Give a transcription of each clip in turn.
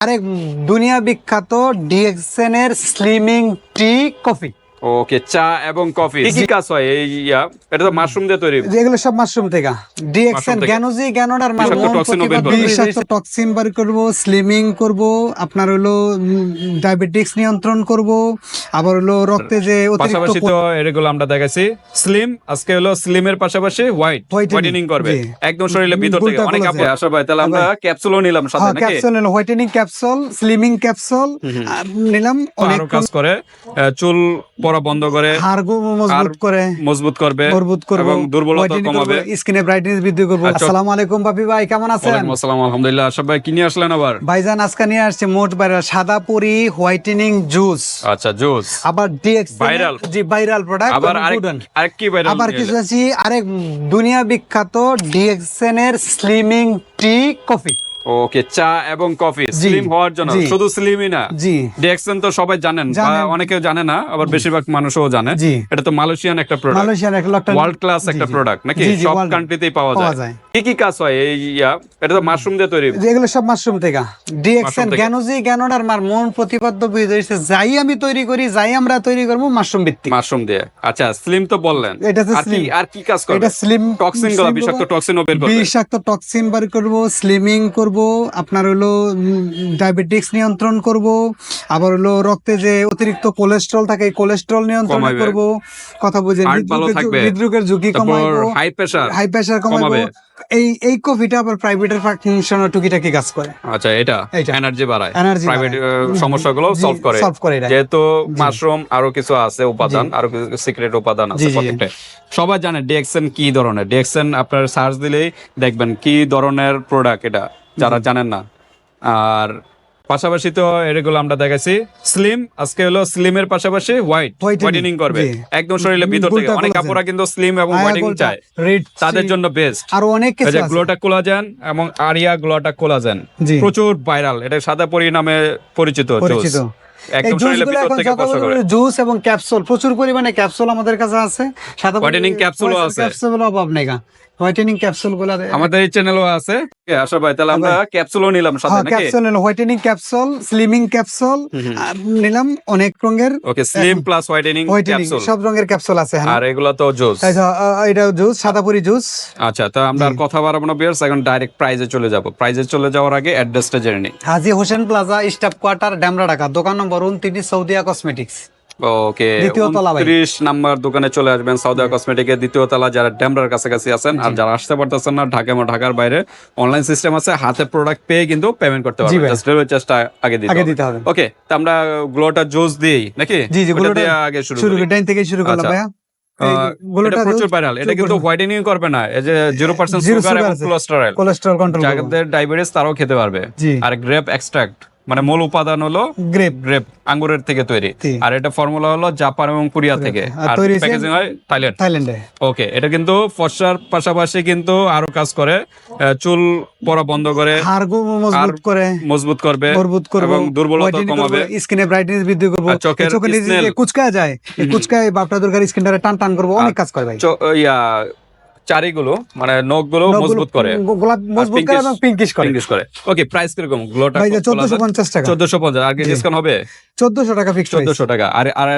আরেক দুনিয়া বিখ্যাত ডিএক্সেনের স্লিমিং টি কফি। ওকে চা এবং কফি কি কাজ হয় এই ইয়া। এটা তো মাশরুম দিয়ে তৈরি। যেগুলো সব মাশরুম থেকে। ডিএক্সএন বের করবে। বিষাক্ত টক্সিন বার করব স্লিমিং করব আপনার হলো ডায়াবেটিক্স নিয়ন্ত্রণ করব আবার হলো রক্তে যে অতিরিক্ত তো এগুলো আমরা দেখাচ্ছি স্লিম আজকে হলো স্লিমের পাশাপাশি হোয়াইট হোয়াইটেনিং করবে। একদম শরীরের ভিতর থেকে অনেকগুলো আপু যে। আসা ভাই তাহলে আমরা ক্যাপসুলও নিলাম সাথে হ্যাঁ নাকি? ক্যাপসুল হলো হোয়াইটেনিং ক্যাপসুল স্লিমিং ক্যাপসুল নিলাম অনেক কাজ করে চুল পড়া বন্ধ করে মজবুত করে মজবুত করবে মজবুত করব এবং দুর্বলতা কমাবে। স্কিনে ব্রাইটনেস বৃদ্ধি করব। আচ্ছা। আসসালামু আলাইকুম বাপি ভাই কেমন আছেন? ওয়ালাইকুম আসসালাম আলহামদুলিল্লাহ। আশা ভাই কি নিয়ে আসলেন আবার? ভাইজান আজকে নিয়ে আসছে মোট ভাইরাল সাদা পুরি হোয়াইটেনিং জুস আচ্ছা জুস আবার ডিএক্স Viral। জি ভাইরাল প্রোডাক্ট আবার আরেক আরেক কি ভাইরাল আবার কিছু আছে আরেক দুনিয়া বিখ্যাত ডিএক্সএন এর স্লিমিং টি কফি ওকে চা এবং কফি স্লিম হওয়ার জন্য। শুধু স্লিমই না। জি। ডিএক্সএন তো সবাই জানেন অনেকে জানে না আবার বেশিরভাগ মানুষও জানে। এটা তো মালয়েশিয়ান একটা প্রোডাক্ট মালয়েশিয়ার একটা ওয়ার্ল্ড ক্লাস একটা প্রোডাক্ট নাকি? সব কান্ট্রিতেই পাওয়া যায়। কি কি কাজ হয় এই ইয়া? এটা তো মাশরুম দিয়ে তৈরি। যেগুলো সব মাশরুম থেকে। ডিএক্সএন জ্ঞানোডার মার মন প্রতিপাদ্য যাই আমি তৈরি করি যাই আমরা তৈরি করব মাশরুম ভিত্তিক। মাশরুম দিয়ে। আচ্ছা স্লিম তো বললেন। এটা আর কি আর কি কাজ করবে এটা স্লিম টক্সিনগুলো বিষাক্ত টক্সিন বের করবে। বিষাক্ত টক্সিন বার করব স্লিমিং করব আপনার হলো ডায়াবেটিক্স নিয়ন্ত্রণ করব আবার হলো রক্তে যে অতিরিক্ত কোলেস্ট্রল থাকে এই কোলেস্ট্রল নিয়ন্ত্রণ। করব কথা বুঝে। হৃদরোগের ঝুঁকি কমাবো হাই প্রেসার হাই প্রেসার কমাবো। এই এই কফিটা আবার প্রাইভেটের ফাংশন টুকিটাকি কাজ করে আচ্ছা এটা এনার্জি বাড়ায় Energy প্রাইভেট। সমস্যাগুলো সলভ করে solve করে। যেহেতু মাশরুম আরও কিছু আছে উপাদান আরও কিছু সিক্রেট উপাদান আছে। প্রত্যেকটা সবাই জানে ডিএক্সএন কি ধরনের ডিএক্সএন আপনার সার্চ দিলেই দেখবেন কি ধরনের প্রোডাক্ট এটা যারা জানেন না। আর পাশাপাশি তো এগুলো আমরা দেখাচ্ছি স্লিম আজকে হলো স্লিমের পাশাপাশি হোয়াইট হোয়াইটেনিং করবে। একদম শরীরের ভিতর থেকে। অনেক আপুরা কিন্তু স্লিম এবং হোয়াইটেনিং গোলটা, চায়। red তাদের জন্য বেস্ট আরও অনেক কিছু আছে। গ্লোটা কোলাজেন এবং আরিয়া গ্লোটা কোলাজেন। প্রচুর ভাইরাল এটা সাদা পরি নামে পরিচিত পরিচিত। juice। একদম শরীরের ভিতর থেকে স্পর্শ করে। জুস এবং ক্যাপসুল প্রচুর পরিমাণে ক্যাপসুল আমাদের কাছে আছে। সাদা Whitening capsule ও আছে। ক্যাপসুল অভাব নেই হোয়াইটেনিং ক্যাপসুলগুলো আমাদের এই চ্যানেলও আছে। আশা ভাই তাহলে আমরা ক্যাপসুলও নিলাম সাথে হ্যাঁ নাকি? ক্যাপসুল হলো হোয়াইটেনিং ক্যাপসুল স্লিমিং ক্যাপসুল নিলাম অনেক রঙের। Okay slim plus whitening capsule সব রঙের ক্যাপসুল আছে হ্যাঁ আর এগুলো তো জুস এই এটা জুস সাদাপুরি জুস আচ্ছা তো আমরা আর কথা বাড়াবো না বিয়ার্স এখন ডাইরেক্ট প্রাইজে চলে যাব। প্রাইজে চলে যাওয়ার আগে অ্যাড্রেসটা জেনে নিই। Haji Hossain plaza staff quarter Demra Dhaka. দোকান নম্বর উনত্রিশ সৌদিয়া কসমেটিক্স ওকে উনত্রিশ নাম্বার দোকানে চলে আসবেন সাউদা কসমেটিকের দ্বিতীয় তলা যারা ড্যামরার কাছাকাছি আছেন আর যারা আসতে পারতেছেন না ঢাকা এবং ঢাকার বাইরে অনলাইন সিস্টেম আছে হাতে প্রোডাক্ট পেয়ে কিন্তু পেমেন্ট করতে পারবেন। জাস্ট ডেলিভারি চার্জটা আগে দিতে হবে। ওকে তো আমরা গ্লোটা জুস দিই নাকি? জি জি গুলোটা আগে শুরু শুরু করি। ডাইন থেকে শুরু করলাম আচ্ছা। ভাইয়া। এটা প্রচুর ভাইরাল এটা কিন্তু হোয়াইটেনিং করবে না এই যে জিরো পার্সেন্ট Zero সুগার এবং কোলেস্টেরল কোলেস্টেরল কন্ট্রোল যাদের ডায়াবেটিস তারাও খেতে পারবে। আর গ্রেপ এক্সট্রাক্ট মানে মূল উপাদান হলো গ্রেপ। গ্রেপ আঙ্গুরের থেকে তৈরি। আর এটা ফর্মুলা হলো জাপান এবং কোরিয়া থেকে। আর প্যাকেজিং হয় থাইল্যান্ড। থাইল্যান্ডে। ওকে এটা কিন্তু ফর্সার পাশাপাশি কিন্তু আরও কাজ করে। চুল পড়া বন্ধ করে। হাড় গো মজবুত করে। মজবুত করবে। মজবুত করব। এবং দুর্বলতা কমাবে। স্কিনে ব্রাইটনেস বৃদ্ধি করব। চোখের। কুচকায় যায় কুচকায় বাপটা দরকার স্কিনটারে টান টান করব অনেক কাজ করে ভাই। ইয়া চারিগুলো মানে নখগুলো মজবুত করে। মজবুত করে এবং পিঙ্কিশ করে। ইংলিশ করে। ওকে প্রাইস কীরকম? গ্লোটা ভাই যে চোদ্দশো পঞ্চাশ টাকা। চোদ্দশো পঞ্চাশ। আর কি ডিসকাউন্ট হবে? চোদ্দশো টাকা ফিক্সড চোদ্দশো টাকা। আর আর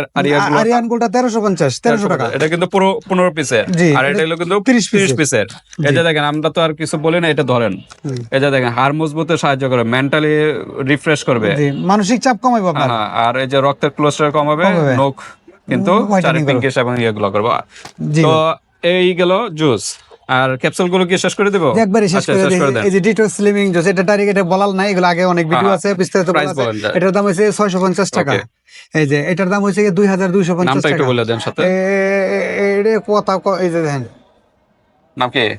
আরিয়ান গোলটা তেরোশো পঞ্চাশ তেরোশো টাকা। এটা কিন্তু পুরো পনেরো পিসের আর এটা হলো কিন্তু 30 তিরিশ পিসের। এই যে দেখেন আমরা তো আর কিছু বলি না এটা ধরেন। এই যে দেখেন হাড় মজবুতে সাহায্য করে মেন্টালি রিফ্রেশ করবে। মানসিক চাপ কমাইবো আপনার। হ্যাঁ, আর এই যে রক্তের কোলেস্টেরল কমাবে কমাবে। নখ কিন্তু চারি। পিঙ্কিশ এবং ইয়েগুলো করবে। তো এই গেল জুস। আর ক্যাপসুলগুলো কি শেষ করে দেবো? একবারে শেষ আচ্ছা, করে দেন। এই যে ডিটক্স স্লিমিং জোস এটা ডাইরেক্ট এটা বলাল নাই এগুলো আগে অনেক ভিডিও আছে বিস্তারিত আছে। বলেন। এটার দাম হচ্ছে ছয়শো পঞ্চাশ টাকা। এই যে এটার দাম হচ্ছে দুই হাজার দুইশো পঞ্চাশ নামটা একটু বলে দেন সাথে। এটা কথা ক- এই যে দেখেন। নাম কি?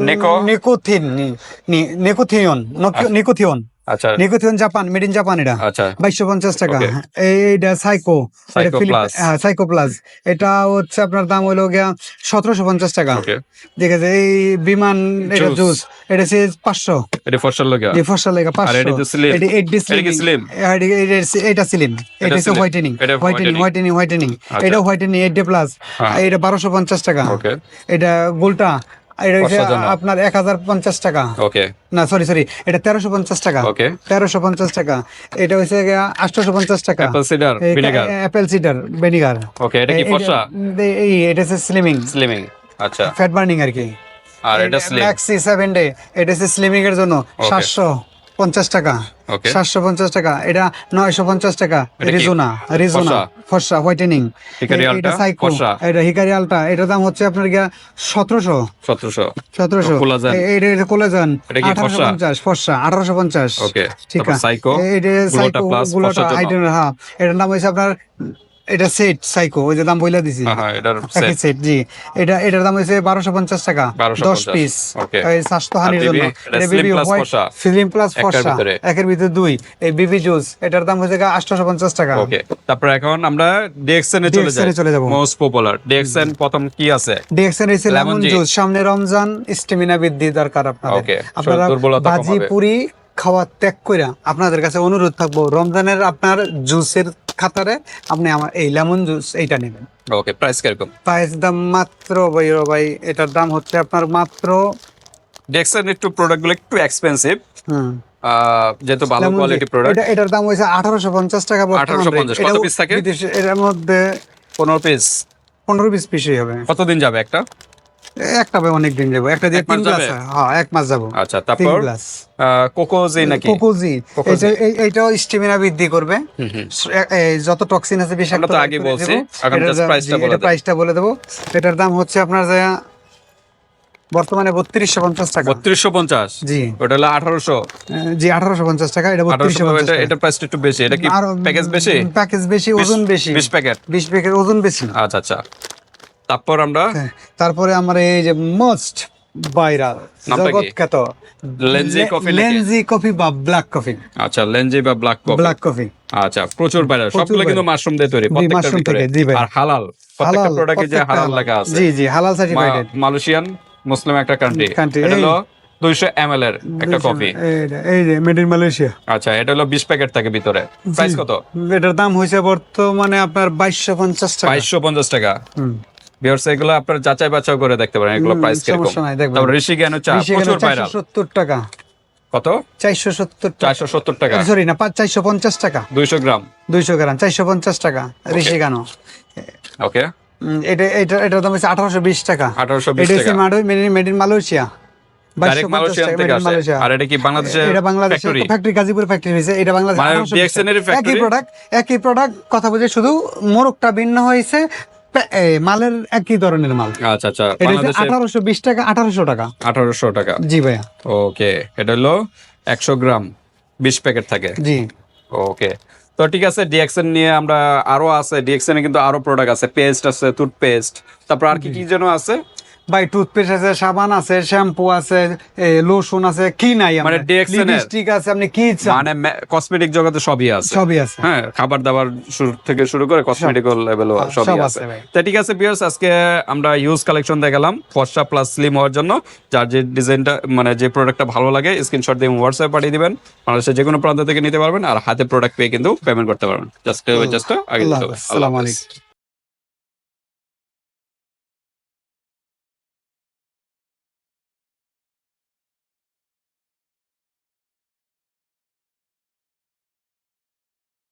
নেকো? নিকোথিন নিকোথিয়ন নিকোথিয়ন। আচ্ছা। নিকোথিয়ন জাপান মেড ইন জাপান এটা। আচ্ছা। বাইশশো পঞ্চাশ টাকা। এইটা সাইকো হ্যাঁ সাইকো প্লাস এটা হচ্ছে আপনার দাম হলো গিয়া সতেরোশো পঞ্চাশ টাকা। ঠিক আছে এই বিমান এটা জুস এটা হচ্ছে পাঁচশো। এটা ফসল লোক যে ফসল লেগা পাঁচশো। এটা তো এটা এইট ডি এটা এটা স্লিম এটা হচ্ছে হোয়াইটেনিং এটা হোয়াইটেনিং হোয়াইটেনিং হোয়াইটেনিং। এটা হোয়াইটেনিং এইট ডি প্লাস হ্যাঁ। এটা বারোশো পঞ্চাশ টাকা। এটা গোলটা। এটা হচ্ছে আপনার এক হাজার পঞ্চাশ টাকা। ওকে। না সরি সরি এটা তেরোশো পঞ্চাশ টাকা। ওকে। তেরোশো পঞ্চাশ টাকা। এটা হচ্ছে আটশোশো পঞ্চাশ টাকা। Apple cider vinegar apple cider vinegar okay এটা কি ফর্সা? এই এটা হচ্ছে স্লিমিং স্লিমিং আচ্ছা। ফ্যাট বার্নিং আর কি। আর এটা স্লিম ম্যাক্সি সেভেন ডে এটা হচ্ছে স্লিমিং এর জন্য সাতশো। পঞ্চাশ টাকা। সাতশো পঞ্চাশ টাকা। এটা নয়শো পঞ্চাশ টাকা? রিজোনা রিজোনা। ফর্সা? হোয়াইটেনিং। এটা সাইকো। এটা হিকারি আলটা। এটার দাম হচ্ছে আপনার গিয়া সতেরোশো। সতেরোশো। সতেরোশো। কোলাজেন। এটা এটা কোলাজেন। আঠারোশো পঞ্চাশ ফর্সা আঠারোশো পঞ্চাশ। ঠিক আছে। এটা সাইকো গুলোটা ফর্সার জন্য। হ্যাঁ। এটার নাম হচ্ছে আপনার এটা সেট সাইকো ওই যে দাম বইলা দিছি। হ্যাঁ এটার সেট জি। এটা এটার দাম বারোশো পঞ্চাশ টাকা 1250 দশ পিস Okay. স্বাস্থ্য হানির জন্য। এটা? প্লাস ফর্সা? একের ভিতরে। দুই। এই বিবি জুস এটার দাম আটশোশো পঞ্চাশ টাকা। ওকে তারপর এখন আমরা ডিএক্সএন এ চলে যাই। চলে যাব। মোস্ট পপুলার ডিএক্সএন প্রথম কি আছে? ডিএক্সএন Lemon লেমন জুস সামনে রমজান স্টেমিনা বৃদ্ধি দরকার আপনাদের। আপনারা ভাজি পুরি খাওয়া ত্যাগ কইরা আপনাদের কাছে অনুরোধ থাকব রমজানের আপনার জুসের খাতারে আপনি আমার এই লেমন জুস এইটা নেবেন। ওকে প্রাইস কীরকম? প্রাইস দাম মাত্র ভাই ভাই এটার দাম হচ্ছে আপনার মাত্র ডিএক্সএন একটু প্রোডাক্টগুলো একটু এক্সপেন্সিভ হুম। যেহেতু ভালো কোয়ালিটি প্রোডাক্ট এটা এটার দাম হয়েছে আঠারোশো পঞ্চাশ টাকা 1850 কত piece থাকে? এটার মধ্যে পনেরো পিস পনেরো পিস পিসই হবে। কতদিন যাবে একটা? একটা অনেক দিন যাব। একটা দিয়ে তিন গ্লাস হ্যাঁ। এক মাস যাব। আচ্ছা তারপর? গ্লাস। কোকোজি নাকি? কোকোজি। কোকোজি। এটা এই- স্টেমিনা বৃদ্ধি করবে। যত টক্সিন আছে বিষাক্ত তো আগে বলছি, এখন বলে প্রাইসটা বলে দেবো। এটার দাম হচ্ছে আপনার যে বর্তমানে বত্রিশশো পঞ্চাশ টাকা। বত্রিশশো পঞ্চাশ? জি। ওটা হলো আঠারোশো? জি আঠারোশো পঞ্চাশ টাকা এটা বত্রিশশো এটা। এটা প্রাইসটা একটু বেশি। এটা কি প্যাকেজ বেশি? প্যাকেজ বেশি ওজন বেশি। বিশ প্যাকেট বিশ প্যাকেট ওজন বেশি আচ্ছা আচ্ছা। তারপর আমরা হ্যাঁ, তারপরে আমার এই যে মোস্ট ভাইরাল নামটা কি? জগৎ খ্যাত লেনজি কফি লেনজি কফি বা ব্ল্যাক কফি। আচ্ছা লেঞ্জি বা ব্ল্যাক কফি। Black coffee. আচ্ছা প্রচুর প্রচুর সবগুলো কিন্তু মাশরুম দিয়ে তৈরি থেকে, জি ভাই। আর হালাল প্রত্যেকটা প্রোডাক্টে যে হালাল লেখা আছে। জি জি হালাল সার্টিফাইড মালয়েশিয়ান মুসলিম একটা কান্ট্রি এটা হলো দুইশো এম এল এর একটা কফি এই যে মেড ইন মালয়েশিয়া আচ্ছা এটা হলো বিশ প্যাকেট থাকে ভিতরে। প্রাইস কত? এটার দাম হয়েছে বর্তমানে আপনার বাইশশো পঞ্চাশ টাকা। বাইশশো পঞ্চাশ টাকা। হুম। ভিউয়ার্স এগুলো আপনার যাচাই বাছাই করে দেখতে পারেন এগুলো প্রাইস কীরকম। সমস্যা নাই, দেখবেন। তারপর ঋষি জ্ঞান চা প্রচুর ভাইরাল টাকা। কত? চারশো সত্তর টাকা। সরি না পাঁচ চারশো পঞ্চাশ টাকা। দুইশো গ্রাম। দুইশো গ্রাম চারশো পঞ্চাশ টাকা ঋষি গানো ওকে এটা এটা এটার দাম হচ্ছে আঠারোশো বিশ টাকা। 1820 এটা হচ্ছে টাকা। মেড ইন মালয়েশিয়া আর এটা কি ফ্যাক্টরি ফ্যাক্টরি গাজীপুর ফ্যাক্টরি হয়েছে। এটা বাংলাদেশ মানে 1820? একই প্রোডাক্ট একই প্রোডাক্ট কথা বলছে শুধু মোরগটা ভিন্ন হয়েছে। মালের একই ধরনের মাল। আচ্ছা আচ্ছা আঠারোশো বিশ টাকা আঠারোশো টাকা। আঠারোশো টাকা। জি ভাইয়া। ওকে এটা হলো একশো গ্রাম বিশ প্যাকেট থাকে। জি। ওকে তো ঠিক আছে ডিএক্সএন নিয়ে আমরা আরও আছে। ডিএক্সএন কিন্তু আরও প্রোডাক্ট আছে পেস্ট আছে টুথপেস্ট তারপর আর কি কি যেন আছে? ভাই টুথপেস্ট আছে সাবান আছে শ্যাম্পু আছে লোশন আছে কি নাই মানে লিপস্টিক আছে আপনি কি চান? মানে কসমেটিক জগতে সবই আছে। সবই আছে। হ্যাঁ খাবার দাবার শুরু থেকে শুরু করে কসমেটিক লেভেলও সবই সব আছে। তো ঠিক আছে বিয়ার্স আজকে আমরা ইউজ কালেকশন দেখালাম ফর্সা প্লাস স্লিম হওয়ার জন্য। যার যে ডিজাইনটা মানে যে প্রোডাক্টটা ভালো লাগে স্ক্রিনশট দিয়ে হোয়াটসঅ্যাপ পাঠিয়ে দিবেন। বাংলাদেশের যে কোনো প্রান্ত থেকে নিতে পারবেন আর হাতে প্রোডাক্ট পেয়ে কিন্তু পেমেন্ট করতে পারবেন। জাস্ট জাস্ট আগে। আসসালামু আলাইকুম।